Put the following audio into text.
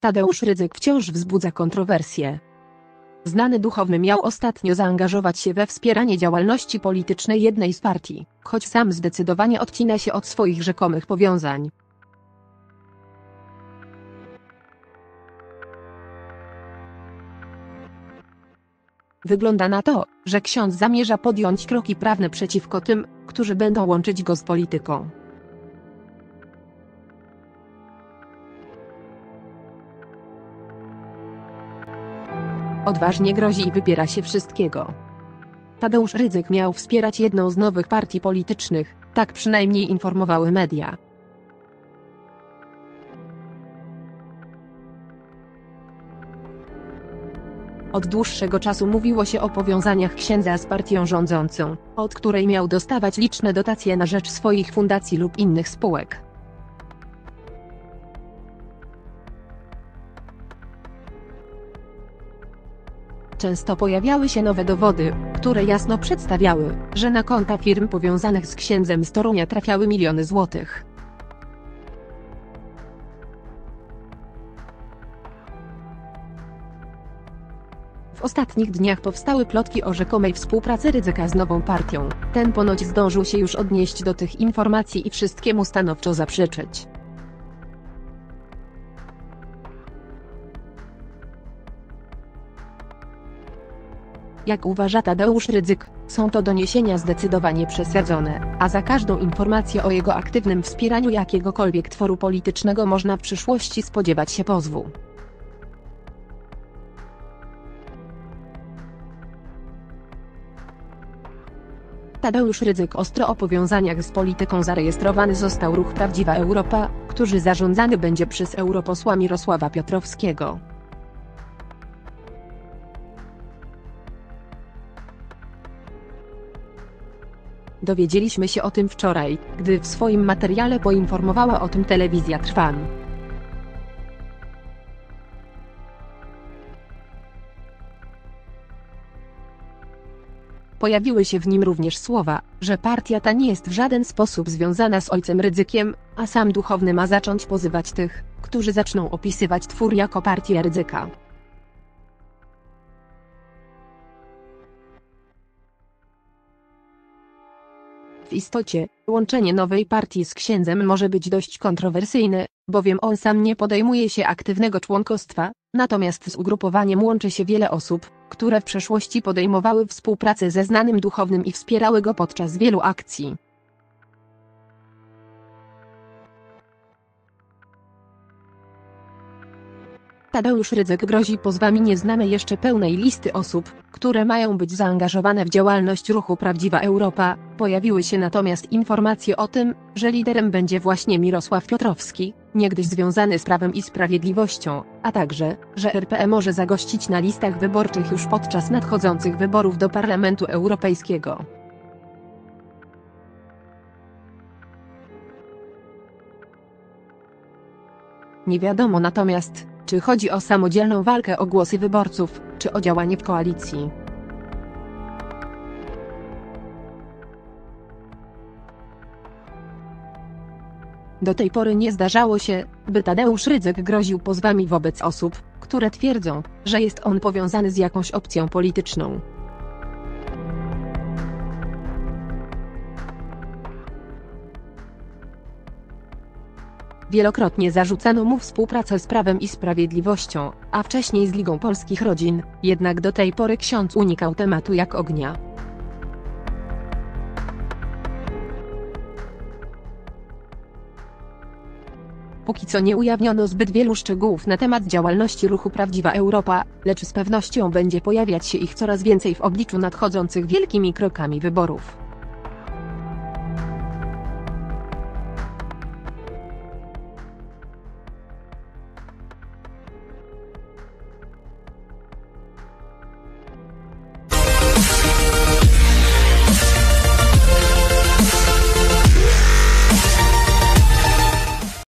Tadeusz Rydzyk wciąż wzbudza kontrowersje. Znany duchowny miał ostatnio zaangażować się we wspieranie działalności politycznej jednej z partii, choć sam zdecydowanie odcina się od swoich rzekomych powiązań. Wygląda na to, że ksiądz zamierza podjąć kroki prawne przeciwko tym, którzy będą łączyć go z polityką. Odważnie grozi i wypiera się wszystkiego. Tadeusz Rydzyk miał wspierać jedną z nowych partii politycznych, tak przynajmniej informowały media. Od dłuższego czasu mówiło się o powiązaniach księdza z partią rządzącą, od której miał dostawać liczne dotacje na rzecz swoich fundacji lub innych spółek. Często pojawiały się nowe dowody, które jasno przedstawiały, że na konta firm powiązanych z księdzem z Torunia trafiały miliony złotych. W ostatnich dniach powstały plotki o rzekomej współpracy Rydzyka z nową partią. Ten ponoć zdążył się już odnieść do tych informacji i wszystkiemu stanowczo zaprzeczyć. Jak uważa Tadeusz Rydzyk, są to doniesienia zdecydowanie przesadzone, a za każdą informację o jego aktywnym wspieraniu jakiegokolwiek tworu politycznego można w przyszłości spodziewać się pozwu. Tadeusz Rydzyk ostro o powiązaniach z polityką zarejestrowany został ruch Prawdziwa Europa, który zarządzany będzie przez europosła Mirosława Piotrowskiego. Dowiedzieliśmy się o tym wczoraj, gdy w swoim materiale poinformowała o tym telewizja Trwam. Pojawiły się w nim również słowa, że partia ta nie jest w żaden sposób związana z ojcem Rydzykiem, a sam duchowny ma zacząć pozywać tych, którzy zaczną opisywać twór jako partię Rydzyka. W istocie, łączenie nowej partii z księdzem może być dość kontrowersyjne, bowiem on sam nie podejmuje się aktywnego członkostwa, natomiast z ugrupowaniem łączy się wiele osób, które w przeszłości podejmowały współpracę ze znanym duchownym i wspierały go podczas wielu akcji. Tadeusz Rydzyk grozi pozwami nie znamy jeszcze pełnej listy osób, które mają być zaangażowane w działalność ruchu Prawdziwa Europa. Pojawiły się natomiast informacje o tym, że liderem będzie właśnie Mirosław Piotrowski, niegdyś związany z Prawem i Sprawiedliwością, a także, że RPE może zagościć na listach wyborczych już podczas nadchodzących wyborów do Parlamentu Europejskiego. Nie wiadomo natomiast, czy chodzi o samodzielną walkę o głosy wyborców, czy o działanie w koalicji. Do tej pory nie zdarzało się, by Tadeusz Rydzyk groził pozwami wobec osób, które twierdzą, że jest on powiązany z jakąś opcją polityczną. Wielokrotnie zarzucano mu współpracę z Prawem i Sprawiedliwością, a wcześniej z Ligą Polskich Rodzin, jednak do tej pory ksiądz unikał tematu jak ognia. Póki co nie ujawniono zbyt wielu szczegółów na temat działalności ruchu Prawdziwa Europa, lecz z pewnością będzie pojawiać się ich coraz więcej w obliczu nadchodzących wielkimi krokami wyborów.